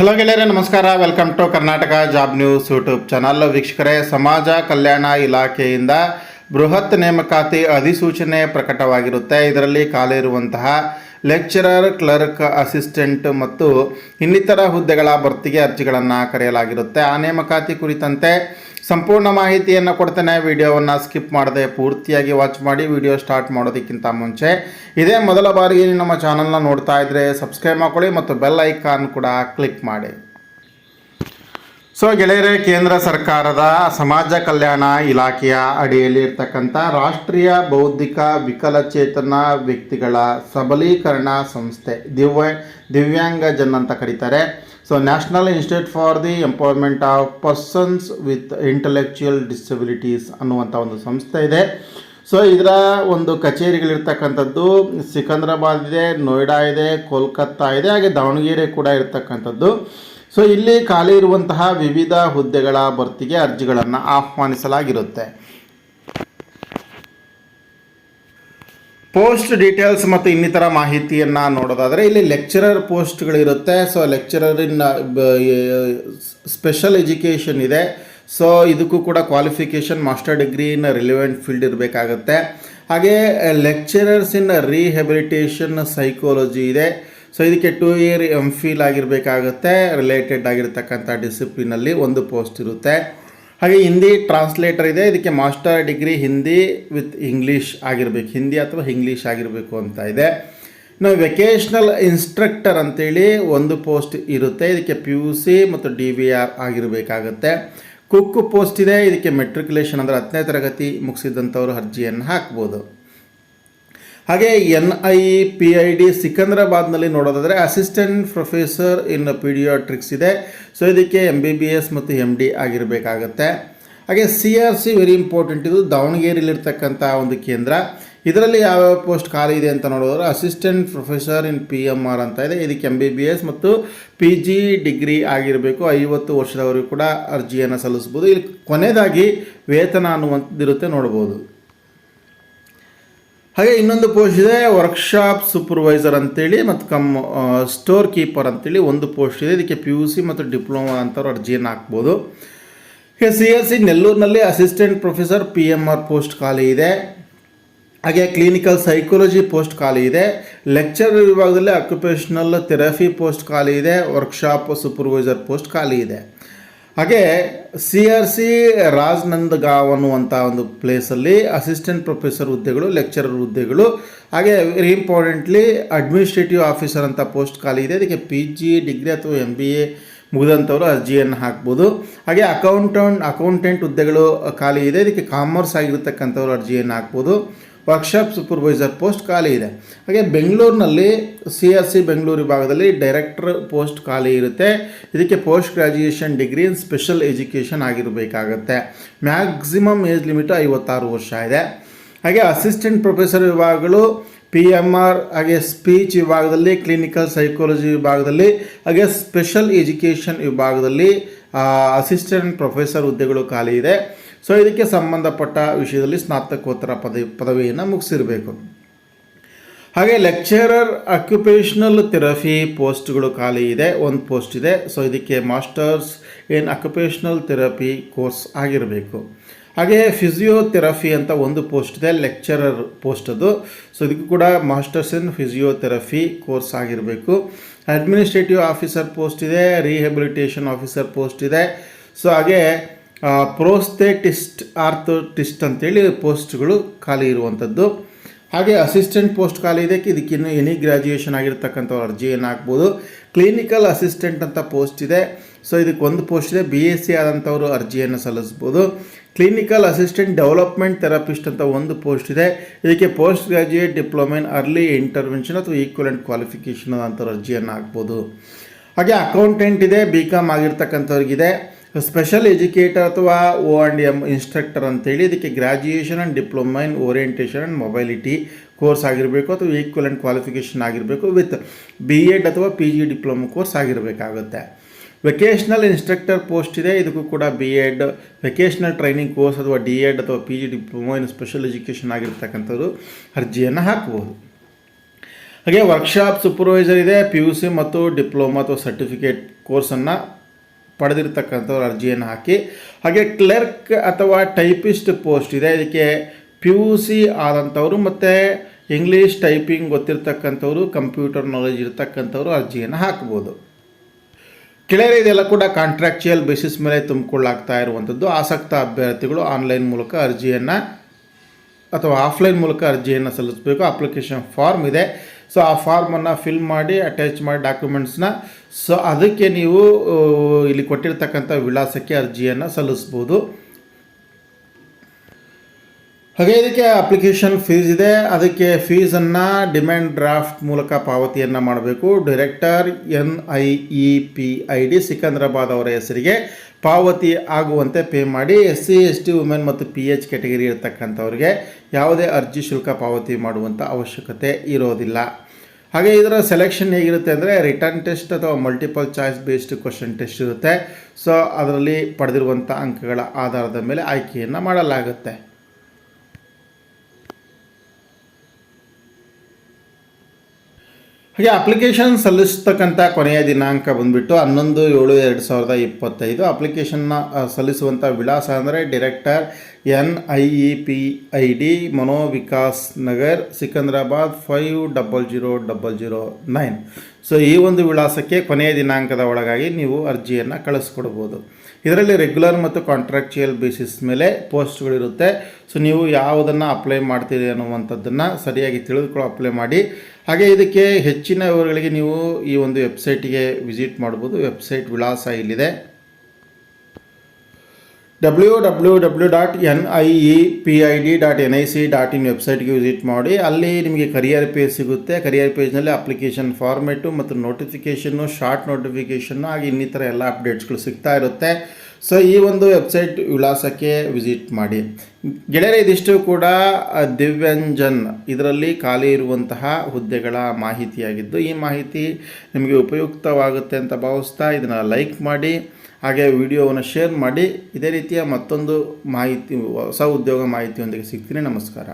Hello ಗೆಳೆಯರೆ ನಮಸ್ಕಾರ. Welcome to Karnataka job news YouTube channel ವೀಕ್ಷಕರೇ, ಸಮಾಜ ಕಲ್ಯಾಣ ಇಲಾಖೆಯಿಂದ ಬೃಹತ್ ನೇಮಕಾತಿ ಅಧಿಸೂಚನೆ ಪ್ರಕಟವಾಗಿರುತ್ತೆ. ಇದರಲ್ಲಿ ಖಾಲಿ ಇರುವಂತಹ ಲೆಕ್ಚರರ್ ಕ್ಲರ್ಕ್ ಅಸಿಸ್ಟೆಂಟ್ ಮತ್ತು ಇನ್ನಿತರ ಹುದ್ದೆಗಳ ಭರ್ತಿಗೆ ಅರ್ಜಿಗಳನ್ನು ಕರೆಯಲಾಗಿರುತ್ತೆ. ಆ ನೇಮಕಾತಿ ಕುರಿತಂತೆ ಸಂಪೂರ್ಣ ಮಾಹಿತಿಯನ್ನು ಕೊಡ್ತೇನೆ. ವಿಡಿಯೋವನ್ನು ಸ್ಕಿಪ್ ಮಾಡದೆ ಪೂರ್ತಿಯಾಗಿ ವಾಚ್ ಮಾಡಿ. ವಿಡಿಯೋ ಸ್ಟಾರ್ಟ್ ಮಾಡೋದಕ್ಕಿಂತ ಮುಂಚೆ ಇದೇ ಮೊದಲ ಬಾರಿಗೆ ನಮ್ಮ ಚಾನಲ್ನ ನೋಡ್ತಾ ಇದ್ದರೆ ಸಬ್ಸ್ಕ್ರೈಬ್ ಮಾಡ್ಕೊಳ್ಳಿ ಮತ್ತು ಬೆಲ್ ಐಕಾನ್ ಕೂಡ ಕ್ಲಿಕ್ ಮಾಡಿ. ಸೊ ಗೆಳೆಯರೇ, ಕೇಂದ್ರ ಸರ್ಕಾರದ ಸಮಾಜ ಕಲ್ಯಾಣ ಇಲಾಖೆಯ ಅಡಿಯಲ್ಲಿ ಇರ್ತಕ್ಕಂಥ ರಾಷ್ಟ್ರೀಯ ಬೌದ್ಧಿಕ ವಿಕಲಚೇತನ ವ್ಯಕ್ತಿಗಳ ಸಬಲೀಕರಣ ಸಂಸ್ಥೆ ದಿವ್ಯ, ದಿವ್ಯಾಂಗ ಜನ್ ಅಂತ ಕರೀತಾರೆ. So national institute for the empowerment of persons with intellectual disabilities ಅನ್ನುವಂಥ ಒಂದು ಸಂಸ್ಥೆ ಇದೆ. ಸೊ ಇದರ ಒಂದು ಕಚೇರಿಗಳಿರ್ತಕ್ಕಂಥದ್ದು ಸಿಕಂದ್ರಾಬಾದ್ ಇದೆ, ನೋಯ್ಡಾ ಇದೆ, ಕೋಲ್ಕತ್ತಾ ಇದೆ, ಹಾಗೆ ದಾವಣಗೆರೆ ಕೂಡ ಇರ್ತಕ್ಕಂಥದ್ದು. ಸೊ ಇಲ್ಲಿ ಖಾಲಿ ಇರುವಂತಹ ವಿವಿಧ ಹುದ್ದೆಗಳ ಭರ್ತಿಗೆ ಅರ್ಜಿಗಳನ್ನು ಆಹ್ವಾನಿಸಲಾಗಿರುತ್ತೆ. ಪೋಸ್ಟ್ ಡೀಟೇಲ್ಸ್ ಮತ್ತು ಇನ್ನಿತರ ಮಾಹಿತಿಯನ್ನು ನೋಡೋದಾದರೆ, ಇಲ್ಲಿ ಲೆಕ್ಚರರ್ ಪೋಸ್ಟ್ಗಳಿರುತ್ತೆ ಸೊ ಲೆಕ್ಚರರಿನ ಸ್ಪೆಷಲ್ ಎಜುಕೇಷನ್ ಇದೆ. ಸೊ ಇದಕ್ಕೂ ಕೂಡ qualification master degree in relevant field ಇರಬೇಕಾಗುತ್ತೆ. ಹಾಗೆ ಲೆಕ್ಚರರ್ಸ್ ಇನ್ ರೀಹೆಬಿಲಿಟೇಷನ್ ಸೈಕೋಲಜಿ ಇದೆ. ಸೊ ಇದಕ್ಕೆ ಟೂ ಇಯರ್ ಎಂ ಫಿಲ್ ಆಗಿರಬೇಕಾಗುತ್ತೆ. ರಿಲೇಟೆಡ್ ಆಗಿರ್ತಕ್ಕಂಥ ಡಿಸಿಪ್ಲಿನಲ್ಲಿ ಒಂದು ಪೋಸ್ಟ್ ಇರುತ್ತೆ. ಹಾಗೆ ಹಿಂದಿ ಟ್ರಾನ್ಸ್ಲೇಟರ್ ಇದೆ. ಇದಕ್ಕೆ master degree Hindi with English ಆಗಿರಬೇಕು. ಹಿಂದಿ ಅಥವಾ ಇಂಗ್ಲೀಷ್ ಆಗಿರಬೇಕು ಅಂತ ಇದೆ. ನಾವು ವೆಕೇಶ್ನಲ್ ಇನ್ಸ್ಟ್ರಕ್ಟರ್ ಅಂತೇಳಿ ಒಂದು ಪೋಸ್ಟ್ ಇರುತ್ತೆ. ಇದಕ್ಕೆ ಪಿ ಯು ಸಿ ಮತ್ತು ಡಿ ವಿ ಆರ್ ಆಗಿರಬೇಕಾಗತ್ತೆ. ಕುಕ್ ಪೋಸ್ಟ್ ಇದೆ. ಇದಕ್ಕೆ ಮೆಟ್ರಿಕ್ಯುಲೇಷನ್ ಅಂದರೆ ಹತ್ತನೇ ತರಗತಿ ಮುಗಿಸಿದಂಥವ್ರು ಅರ್ಜಿಯನ್ನು ಹಾಕ್ಬೋದು. ಹಾಗೆ N I P I D ಸಿಕಂದ್ರಾಬಾದ್ನಲ್ಲಿ ನೋಡೋದಾದರೆ ಅಸಿಸ್ಟೆಂಟ್ ಪ್ರೊಫೆಸರ್ ಇನ್ ಪೀಡಿಯಾಟ್ರಿಕ್ಸ್ ಇದೆ. ಸೊ ಇದಕ್ಕೆ ಎಂ ಬಿ ಬಿ ಎಸ್ ಮತ್ತು ಎಂ ಡಿ ಆಗಿರಬೇಕಾಗತ್ತೆ. ಹಾಗೆ C R C very important ಇದು ದಾವಣಗೆರೆಯಲ್ಲಿರ್ತಕ್ಕಂಥ ಒಂದು ಕೇಂದ್ರ. ಇದರಲ್ಲಿ ಯಾವ್ಯಾವ ಪೋಸ್ಟ್ ಖಾಲಿ ಇದೆ ಅಂತ ನೋಡೋದ್ರೆ assistant professor in P M R ಅಂತ ಇದೆ. ಇದಕ್ಕೆ ಎಂ ಬಿ ಬಿ ಎಸ್ ಮತ್ತು ಪಿ ಜಿ ಡಿಗ್ರಿ ಆಗಿರಬೇಕು. ಐವತ್ತು ವರ್ಷದವರೆಗೂ ಕೂಡ ಅರ್ಜಿಯನ್ನು ಸಲ್ಲಿಸ್ಬೋದು. ಇಲ್ಲಿ ಕೊನೆಯದಾಗಿ ವೇತನ ಅನ್ನುವಂಥದ್ದಿರುತ್ತೆ ನೋಡ್ಬೋದು. ಹಾಗೆ ಇನ್ನೊಂದು ಪೋಸ್ಟ್ ಇದೆ ವರ್ಕ್ಶಾಪ್ ಸೂಪರ್ವೈಸರ್ ಅಂತೇಳಿ ಮತ್ತು ಕಮ್ ಸ್ಟೋರ್ ಕೀಪರ್ ಅಂತೇಳಿ ಒಂದು ಪೋಸ್ಟ್ ಇದೆ. ಇದಕ್ಕೆ ಪಿ ಯು ಸಿ ಮತ್ತು ಡಿಪ್ಲೊಮಾ ಅಂತವ್ರು ಅರ್ಜಿಯನ್ನು ಹಾಕ್ಬೋದು. ಈಗ C S C ನೆಲ್ಲೂರಿನಲ್ಲಿ assistant professor P M R post ಖಾಲಿ ಇದೆ. ಹಾಗೆ ಕ್ಲಿನಿಕಲ್ ಸೈಕಾಲಜಿ ಪೋಸ್ಟ್ ಖಾಲಿ ಇದೆ. ಲೆಕ್ಚರ್ ವಿಭಾಗದಲ್ಲಿ ಆಕ್ಯುಪೇಷನಲ್ ಥೆರಪಿ ಪೋಸ್ಟ್ ಖಾಲಿ ಇದೆ. ವರ್ಕ್ಶಾಪ್ ಸೂಪರ್ವೈಸರ್ ಪೋಸ್ಟ್ ಖಾಲಿ ಇದೆ. ಹಾಗೆ ಸಿ ಆರ್ ಸಿ ರಾಜ್ನಂದಗಾಂವ್ ಅನ್ನುವಂಥ ಒಂದು ಪ್ಲೇಸಲ್ಲಿ ಅಸಿಸ್ಟೆಂಟ್ ಪ್ರೊಫೆಸರ್ ಹುದ್ದೆಗಳು ಲೆಕ್ಚರರ್ ಹುದ್ದೆಗಳು, ಹಾಗೆ ವೆರಿ ಇಂಪಾರ್ಟೆಂಟ್ಲಿ ಅಡ್ಮಿನಿಸ್ಟ್ರೇಟಿವ್ ಆಫೀಸರ್ ಅಂತ ಪೋಸ್ಟ್ ಖಾಲಿ ಇದೆ. ಅದಕ್ಕೆ ಪಿ ಜಿ ಡಿಗ್ರಿ ಅಥವಾ ಎಂ ಬಿ ಎ ಮುಗಿದಂಥವರು ಅರ್ಜಿಯನ್ನು ಹಾಕ್ಬೋದು. ಹಾಗೆ ಅಕೌಂಟೆಂಟ್ ಅಕೌಂಟೆಂಟ್ ಹುದ್ದೆಗಳು ಖಾಲಿ ಇದೆ. ಇದಕ್ಕೆ ಕಾಮರ್ಸ್ ಆಗಿರ್ತಕ್ಕಂಥವ್ರು ಅರ್ಜಿಯನ್ನು ಹಾಕ್ಬೋದು. ವರ್ಕ್ಶಾಪ್ ಸೂಪರ್ವೈಸರ್ ಪೋಸ್ಟ್ ಖಾಲಿ ಇದೆ. ಹಾಗೆ ಬೆಂಗಳೂರಿನಲ್ಲಿ ಸಿ ಆರ್ ಸಿ ಬೆಂಗಳೂರು ವಿಭಾಗದಲ್ಲಿ ಡೈರೆಕ್ಟರ್ ಪೋಸ್ಟ್ ಖಾಲಿ ಇರುತ್ತೆ. ಇದಕ್ಕೆ post graduation degree in special education ಆಗಿರಬೇಕಾಗತ್ತೆ. Maximum age limit ಐವತ್ತಾರು ವರ್ಷ ಇದೆ. ಹಾಗೆ ಅಸಿಸ್ಟೆಂಟ್ ಪ್ರೊಫೆಸರ್ ವಿಭಾಗಗಳು ಪಿ ಎಂ ಆರ್ ಹಾಗೆ ಸ್ಪೀಚ್ ವಿಭಾಗದಲ್ಲಿ ಕ್ಲಿನಿಕಲ್ ಸೈಕಾಲಜಿ ವಿಭಾಗದಲ್ಲಿ, ಹಾಗೆ ಸ್ಪೆಷಲ್ ಎಜುಕೇಷನ್ ವಿಭಾಗದಲ್ಲಿ ಅಸಿಸ್ಟೆಂಟ್ ಪ್ರೊಫೆಸರ್ ಹುದ್ದೆಗಳು ಖಾಲಿ ಇದೆ. ಸೊ ಇದಕ್ಕೆ ಸಂಬಂಧಪಟ್ಟ ವಿಷಯದಲ್ಲಿ ಸ್ನಾತಕೋತ್ತರ ಪದವಿ, ಪದವಿಯನ್ನು ಮುಗಿಸಿರಬೇಕು. ಹಾಗೆ ಲೆಕ್ಚರರ್ ಅಕ್ಯುಪೇಷನಲ್ ಥೆರಪಿ ಪೋಸ್ಟ್ಗಳು ಖಾಲಿ ಇದೆ, ಒಂದು ಪೋಸ್ಟ್ ಇದೆ. ಸೊ ಇದಕ್ಕೆ masters in occupational therapy course ಆಗಿರಬೇಕು. ಹಾಗೆ ಫಿಸಿಯೋಥೆರಪಿ ಅಂತ ಒಂದು ಪೋಸ್ಟ್ ಇದೆ ಲೆಕ್ಚರರ್ ಪೋಸ್ಟ್ ಅದು. ಸೊ ಇದಕ್ಕೂ ಕೂಡ ಮಾಸ್ಟರ್ಸ್ ಇನ್ ಫಿಸಿಯೋಥೆರಪಿ ಕೋರ್ಸ್ ಆಗಿರಬೇಕು. ಅಡ್ಮಿನಿಸ್ಟ್ರೇಟಿವ್ ಆಫೀಸರ್ ಪೋಸ್ಟ್ ಇದೆ ರಿಹೆಬಿಲಿಟೇಷನ್ ಆಫೀಸರ್ ಪೋಸ್ಟ್ ಇದೆ. ಸೊ ಹಾಗೆ ಪ್ರೋಸ್ಥೆಟಿಸ್ಟ್ ಆರ್ಥೋಟಿಸ್ಟ್ ಅಂತೇಳಿ ಪೋಸ್ಟ್ಗಳು ಖಾಲಿ ಇರುವಂಥದ್ದು. ಹಾಗೆ ಅಸಿಸ್ಟೆಂಟ್ ಪೋಸ್ಟ್ ಖಾಲಿ ಇದೆ. ಇದಕ್ಕಿನ್ನು ಎನಿ ಗ್ರ್ಯಾಜುಯೇಷನ್ ಆಗಿರ್ತಕ್ಕಂಥವ್ರು ಅರ್ಜಿಯನ್ನು ಹಾಕ್ಬೋದು. ಕ್ಲಿನಿಕಲ್ ಅಸಿಸ್ಟೆಂಟ್ ಅಂತ ಪೋಸ್ಟ್ ಇದೆ. ಸೊ ಇದಕ್ಕೆ ಒಂದು ಪೋಸ್ಟ್ ಇದೆ. ಬಿ ಎಸ್ ಸಿ ಆದಂಥವರು ಅರ್ಜಿಯನ್ನು ಸಲ್ಲಿಸ್ಬೋದು. ಕ್ಲಿನಿಕಲ್ ಅಸಿಸ್ಟೆಂಟ್ ಡೆವಲಪ್ಮೆಂಟ್ ಥೆರಪಿಸ್ಟ್ ಅಂತ ಒಂದು ಪೋಸ್ಟ್ ಇದೆ. ಇದಕ್ಕೆ post graduate diploma in early intervention ಅಥವಾ ಈಕ್ವಲೆಂಟ್ ಕ್ವಾಲಿಫಿಕೇಷನ್ ಅಂಥವ್ರು ಅರ್ಜಿಯನ್ನು ಹಾಕ್ಬೋದು. ಹಾಗೆ ಅಕೌಂಟೆಂಟ್ ಇದೆ. ಬಿ ಕಾಮ್ ಆಗಿರ್ತಕ್ಕಂಥವ್ರಿಗಿದೆ. ಸ್ಪೆಷಲ್ ಎಜುಕೇಟರ್ ಅಥವಾ ಓ ಆ್ಯಂಡ್ ಎಂ ಇನ್ಸ್ಟ್ರಕ್ಟರ್ ಅಂತೇಳಿ ಇದಕ್ಕೆ graduation and diploma in orientation and mobility course ಆಗಿರಬೇಕು ಅಥವಾ ಈಕ್ವಲೆಂಟ್ ಕ್ವಾಲಿಫಿಕೇಷನ್ ಆಗಿರಬೇಕು ವಿತ್ ಬಿ ಎಡ್ ಅಥವಾ ಪಿ ಜಿ ಡಿಪ್ಲೊಮಾ ಕೋರ್ಸ್ ಆಗಿರಬೇಕಾಗುತ್ತೆ. ವೆಕೇಷ್ನಲ್ ಇನ್ಸ್ಟ್ರಕ್ಟರ್ ಪೋಸ್ಟ್ ಇದೆ, ಇದಕ್ಕೂ ಕೂಡ B Ed vocational training course ಅಥವಾ ಡಿ ಎಡ್ ಅಥವಾ P G diploma in special education ಆಗಿರ್ತಕ್ಕಂಥದ್ದು ಅರ್ಜಿಯನ್ನು ಹಾಕ್ಬೋದು. ಹಾಗೆ ವರ್ಕ್ಶಾಪ್ ಸೂಪರ್ವೈಸರ್ ಇದೆ ಪಿ ಯು ಸಿ ಮತ್ತು ಡಿಪ್ಲೊಮಾ ಅಥವಾ ಸರ್ಟಿಫಿಕೇಟ್ ಕೋರ್ಸನ್ನು ಪಡೆದಿರ್ತಕ್ಕಂಥವ್ರು ಅರ್ಜಿಯನ್ನು ಹಾಕಿ, ಹಾಗೆ ಕ್ಲರ್ಕ್ ಅಥವಾ ಟೈಪಿಸ್ಟ್ ಪೋಸ್ಟ್ ಇದೆ. ಇದಕ್ಕೆ ಪಿ ಯು ಸಿ ಆದಂಥವರು ಮತ್ತು ಇಂಗ್ಲೀಷ್ ಟೈಪಿಂಗ್ ಗೊತ್ತಿರ್ತಕ್ಕಂಥವ್ರು ಕಂಪ್ಯೂಟರ್ ನಾಲೆಜ್ ಇರ್ತಕ್ಕಂಥವ್ರು ಅರ್ಜಿಯನ್ನು ಹಾಕ್ಬೋದು. ಕೆಳಗೆ ಇದೆಲ್ಲ ಕೂಡ ಕಾಂಟ್ರಾಕ್ಚುಯಲ್ ಬೇಸಿಸ್ ಮೇಲೆ ತುಂಬಿಕೊಳ್ಳಾಗ್ತಾ ಇರುವಂಥದ್ದು. ಆಸಕ್ತ ಅಭ್ಯರ್ಥಿಗಳು ಆನ್ಲೈನ್ ಮೂಲಕ ಅರ್ಜಿಯನ್ನು ಅಥವಾ ಆಫ್ಲೈನ್ ಮೂಲಕ ಅರ್ಜಿಯನ್ನು ಸಲ್ಲಿಸಬೇಕು. ಅಪ್ಲಿಕೇಶನ್ ಫಾರ್ಮ್ ಇದೆ. ಸೊ ಆ ಫಾರ್ಮನ್ನು ಫಿಲ್ ಮಾಡಿ ಅಟ್ಯಾಚ್ ಮಾಡಿ ಡಾಕ್ಯುಮೆಂಟ್ಸ್ನ ಸೊ ಅದಕ್ಕೆ ನೀವು ಇಲ್ಲಿ ಕೊಟ್ಟಿರ್ತಕ್ಕಂಥ ವಿಳಾಸಕ್ಕೆ ಅರ್ಜಿಯನ್ನು ಸಲ್ಲಿಸ್ಬೋದು. ಹಾಗೆ ಇದಕ್ಕೆ ಅಪ್ಲಿಕೇಶನ್ ಫೀಸ್ ಇದೆ. ಅದಕ್ಕೆ ಫೀಸನ್ನು ಡಿಮ್ಯಾಂಡ್ ಡ್ರಾಫ್ಟ್ ಮೂಲಕ ಪಾವತಿಯನ್ನು ಮಾಡಬೇಕು. Director N I E P I D Secunderabad ಅವರ ಹೆಸರಿಗೆ ಪಾವತಿ ಆಗುವಂತೆ ಪೇ ಮಾಡಿ. S C S T women ಮತ್ತು ಪಿ ಎಚ್ ಕ್ಯಾಟಗರಿ ಇರತಕ್ಕಂಥವ್ರಿಗೆ ಯಾವುದೇ ಅರ್ಜಿ ಶುಲ್ಕ ಪಾವತಿ ಮಾಡುವಂಥ ಅವಶ್ಯಕತೆ ಇರೋದಿಲ್ಲ. ಹಾಗೆ ಇದರ ಸೆಲೆಕ್ಷನ್ ಹೇಗಿರುತ್ತೆ ಅಂದರೆ ರಿಟರ್ನ್ ಟೆಸ್ಟ್ ಅಥವಾ multiple choice based question test ಇರುತ್ತೆ. ಸೊ ಅದರಲ್ಲಿ ಪಡೆದಿರುವಂಥ ಅಂಕಗಳ ಆಧಾರದ ಮೇಲೆ ಆಯ್ಕೆಯನ್ನು ಮಾಡಲಾಗುತ್ತೆ. ಹಾಗೆ ಅಪ್ಲಿಕೇಶನ್ ಸಲ್ಲಿಸ್ತಕ್ಕಂಥ ಕೊನೆಯ ದಿನಾಂಕ ಬಂದುಬಿಟ್ಟು ಹನ್ನೊಂದು ಏಳು ಎರಡು ಸಾವಿರದ ಇಪ್ಪತ್ತೈದು. ಅಪ್ಲಿಕೇಶನ್ನ ಸಲ್ಲಿಸುವಂಥ ವಿಳಾಸ ಅಂದರೆ director N I E P I D Manovikas Nagar, Secunderabad five double zero double zero nine so ಈ ಒಂದು ವಿಳಾಸಕ್ಕೆ ಕೊನೆಯ ದಿನಾಂಕದ ಒಳಗಾಗಿ ನೀವು ಅರ್ಜಿಯನ್ನು ಕಳಿಸ್ಕೊಡ್ಬೋದು. ಇದರಲ್ಲಿ ರೆಗ್ಯುಲರ್ ಮತ್ತು ಕಾಂಟ್ರಾಕ್ಚುಯಲ್ ಬೇಸಿಸ್ ಮೇಲೆ ಪೋಸ್ಟ್ಗಳಿರುತ್ತೆ ಸೊ ನೀವು ಯಾವುದನ್ನು ಅಪ್ಲೈ ಮಾಡ್ತೀರಿ ಅನ್ನುವಂಥದ್ದನ್ನು ಸರಿಯಾಗಿ ತಿಳಿದುಕೊಳ್ಳೋ ಅಪ್ಲೈ ಮಾಡಿ. ಹಾಗೆ ಇದಕ್ಕೆ ಹೆಚ್ಚಿನ ವಿವರಗಳಿಗೆ ನೀವು ಈ ಒಂದು ವೆಬ್ಸೈಟಿಗೆ ವಿಸಿಟ್ ಮಾಡ್ಬೋದು ವೆಬ್ಸೈಟ್ ವಿಳಾಸ ಇಲ್ಲಿದೆ. W W W dot N I E P I D dot N I C dot in ವೆಬ್ಸೈಟ್ಗೆ ವಿಸಿಟ್ ಮಾಡಿ. ಅಲ್ಲಿ ನಿಮಗೆ ಕರಿಯರ್ ಪೇಜ್ ಸಿಗುತ್ತೆ. ಕರಿಯರ್ ಪೇಜ್ನಲ್ಲಿ ಅಪ್ಲಿಕೇಶನ್ ಫಾರ್ಮೆಟು ಮತ್ತು ನೋಟಿಫಿಕೇಷನ್ನು, ಶಾರ್ಟ್ ನೋಟಿಫಿಕೇಷನ್ನು ಹಾಗೆ ಇನ್ನಿತರ ಎಲ್ಲ ಅಪ್ಡೇಟ್ಸ್ಗಳು ಸಿಗ್ತಾ ಇರುತ್ತೆ. ಸೊ ಈ ಒಂದು ವೆಬ್ಸೈಟ್ ವಿಳಾಸಕ್ಕೆ ವಿಸಿಟ್ ಮಾಡಿ. ಗೆಳೆಯರೆ, ಇದಿಷ್ಟು ಕೂಡ ದಿವ್ಯಂಜನ್. ಇದರಲ್ಲಿ ಖಾಲಿ ಇರುವಂತಹ ಹುದ್ದೆಗಳ ಮಾಹಿತಿಯಾಗಿದ್ದು, ಈ ಮಾಹಿತಿ ನಿಮಗೆ ಉಪಯುಕ್ತವಾಗುತ್ತೆ ಅಂತ ಭಾವಿಸ್ತಾ ಇದನ್ನು ಲೈಕ್ ಮಾಡಿ, ಹಾಗೆ ವಿಡಿಯೋವನ್ನು ಶೇರ್ ಮಾಡಿ. ಇದೇ ರೀತಿಯ ಮತ್ತೊಂದು ಮಾಹಿತಿ, ಹೊಸ ಉದ್ಯೋಗ ಮಾಹಿತಿಯೊಂದಿಗೆ ಸಿಗ್ತೀನಿ. ನಮಸ್ಕಾರ.